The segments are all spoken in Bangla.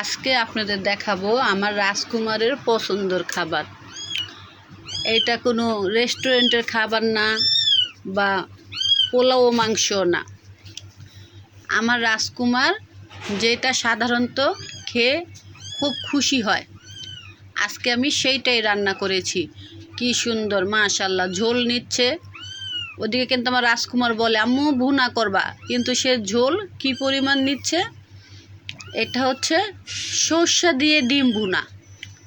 আজকে আপনাদের দেখাবো আমার রাজকুমারের পছন্দর খাবার। এটা কোনো রেস্টুরেন্টের খাবার না বা পোলাও মাংস না। আমার রাজকুমার যেটা সাধারণত খেয়ে খুব খুশি হয়। আজকে আমি সেইটাই রান্না করেছি। কি সুন্দর মাশাল্লাহ ঝোল নিচ্ছে। ওদিকে কিন্তু আমার রাজকুমার বলে, আম্মু, ভুনা করবা। কিন্তু সে ঝোল কি পরিমাণ নিচ্ছে? এটা হচ্ছে সর্ষা দিয়ে ডিম ভুনা।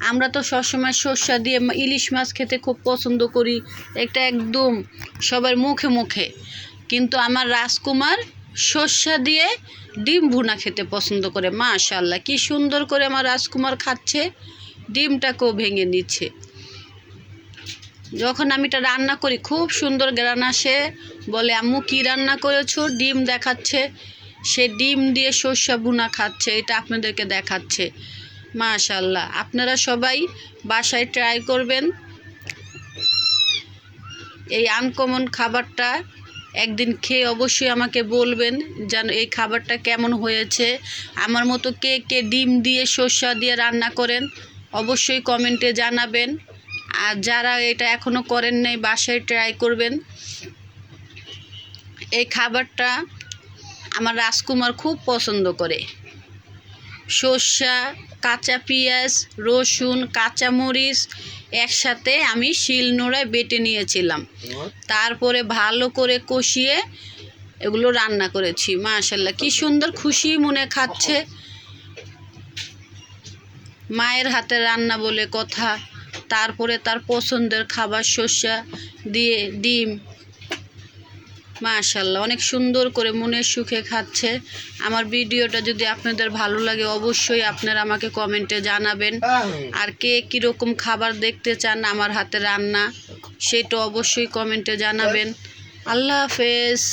আমরা তো সবসময় সর্ষা দিয়ে ইলিশ মাছ খেতে খুব পছন্দ করি, এটা একদম সবার মুখে মুখে। কিন্তু আমার রাজকুমার সর্ষা দিয়ে ডিম ভুনা খেতে পছন্দ করে মাশাল্লাহ কি সুন্দর করে আমার রাজকুমার খাচ্ছে, ডিমটাকেও ভেঙে নিচ্ছে। যখন আমি এটা রান্না করি, খুব সুন্দর গ্রান আসে বলে, আম্মু, কি রান্না করেছ? ডিম দেখাচ্ছে সে ডিম দিয়ে সর্ষা বুনা খাচ্ছে, এটা আপনাদেরকে দেখাচ্ছে। মাশাল্লাহ আপনারা সবাই বাসায় ট্রাই করবেন। এই আনকমন খাবারটা একদিন খেয়ে অবশ্যই আমাকে বলবেন যেন এই খাবারটা কেমন হয়েছে। আমার মতো কে কে ডিম দিয়ে সর্ষা দিয়ে রান্না করেন, অবশ্যই কমেন্টে জানাবেন। আর যারা এটা এখনও করেন নাই, বাসায় ট্রাই করবেন। এই খাবারটা আমার রাজকুমার খুব পছন্দ করে। সর্ষা কাঁচা পেঁয়াজ রসুন কাঁচামরিচ একসাথে আমি শিলনোড়ায় বেটে নিয়েছিলাম। তারপরে ভালো করে কষিয়ে এগুলো রান্না করেছি মাশাল্লাহ কি সুন্দর খুশি মনে খাচ্ছে। মায়ের হাতে রান্না বলে কথা। তারপরে তার পছন্দের খাবার শস্যা দিয়ে ডিম। মাশাল্লাহ অনেক সুন্দর করে মনের সুখে খাচ্ছে। আমার ভিডিওটা যদি আপনাদের ভালো লাগে অবশ্যই আপনারা আমাকে কমেন্টে জানাবেন। আর কে কীরকম খাবার দেখতে চান আমার হাতে রান্না সেটা অবশ্যই কমেন্টে জানাবেন। আল্লাহ হাফেজ।